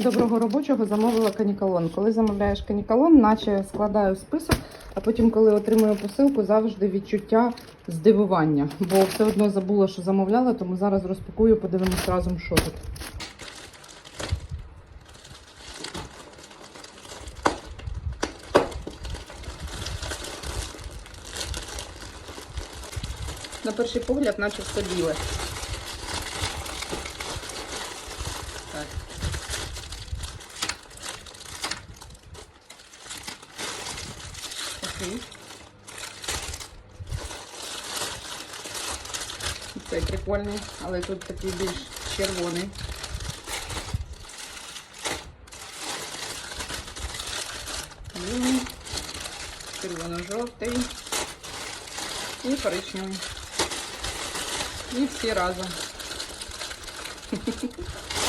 Доброго робочого замовила канікалон. Коли замовляєш канікалон, наче складаю список, а потім, коли отримую посилку, завжди відчуття здивування. Бо все одно забула, що замовляла, тому зараз розпакую, подивимось разом, що тут. На перший погляд, наче все біле. Так. Такий. Цей прикольний, але тут такий більш червоний. Червоно-жовтий і коричневий. І всі разом.